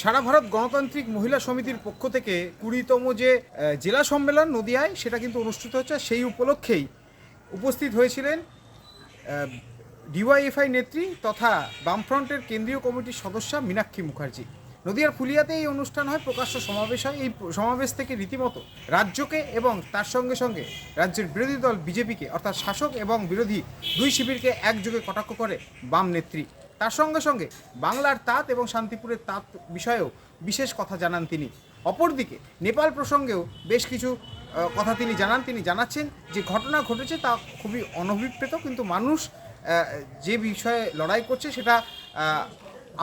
সারা ভারত গণতান্ত্রিক মহিলা সমিতির পক্ষ থেকে কুড়িতম যে জেলা সম্মেলন নদিয়ায়, সেটা কিন্তু অনুষ্ঠিত হচ্ছে সেই উপলক্ষেই উপস্থিত হয়েছিলেন ডিওয়াইএফআই নেত্রী তথা বামফ্রন্টের কেন্দ্রীয় কমিটির সদস্যা মীনাক্ষী মুখার্জি। নদিয়ার ফুলিয়াতে এই অনুষ্ঠান হয়, প্রকাশ্য সমাবেশ হয়। এই সমাবেশ থেকে রীতিমতো রাজ্যকে এবং তার সঙ্গে সঙ্গে রাজ্যের বিরোধী দল বিজেপিকে, অর্থাৎ শাসক এবং বিরোধী দুই শিবিরকে একযোগে কটাক্ষ করে বাম নেত্রী। তার সঙ্গে সঙ্গে বাংলার তাঁত এবং শান্তিপুরের তাঁত বিষয়েও বিশেষ কথা জানান তিনি। অপরদিকে নেপাল প্রসঙ্গেও বেশ কিছু কথা তিনি জানান। তিনি জানাচ্ছেন যে ঘটনা ঘটেছে তা খুবই অনভিপ্রেত, কিন্তু মানুষ যে বিষয়ে লড়াই করছে সেটা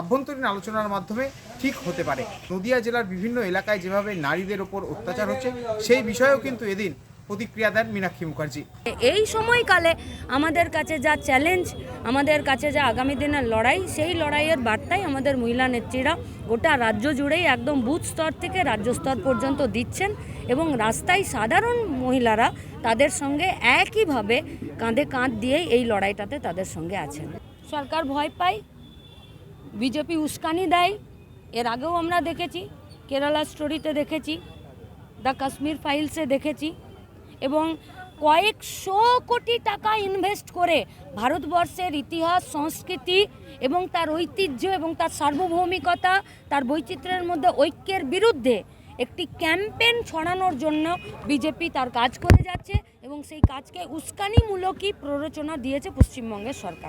আভ্যন্তরীণ আলোচনার মাধ্যমে ঠিক হতে পারে। নদিয়া জেলার বিভিন্ন এলাকায় যেভাবে নারীদের ওপর অত্যাচার হচ্ছে, সেই বিষয়েও কিন্তু এদিন প্রতিক্রিয়া দেন মীনাক্ষী মুখার্জি। এই সময়কালে আমাদের কাছে যা চ্যালেঞ্জ আমাদের কাছে যা আগামী দিনের লড়াই, সেই লড়াইয়ের বার্তাই আমাদের মহিলা নেত্রীরা গোটা রাজ্য জুড়েই একদম বুথ স্তর থেকে রাজ্য স্তর পর্যন্ত দিচ্ছেন এবং রাস্তায় সাধারণ মহিলারা তাদের সঙ্গে একইভাবে কাঁধে কাঁধ দিয়েই এই লড়াইটাতে তাদের সঙ্গে আছেন। সরকার ভয় পায়, বিজেপি উস্কানি দেয়, এর আগেও আমরা দেখেছি, কেরালা স্টোরিতে দেখেছি, দ্য কাশ্মীর ফাইলসে দেখেছি। এবং কয়েকশো কোটি টাকা ইনভেস্ট করে ভারতবর্ষের ইতিহাস, সংস্কৃতি এবং তার ঐতিহ্য এবং তার সার্বভৌমিকতা, তার বৈচিত্র্যের মধ্যে ঐক্যের বিরুদ্ধে একটি ক্যাম্পেন ছড়ানোর জন্য বিজেপি তার কাজ করে যাচ্ছে এবং সেই কাজকে উস্কানিমূলকই প্ররোচনা দিয়েছে পশ্চিমবঙ্গের সরকার।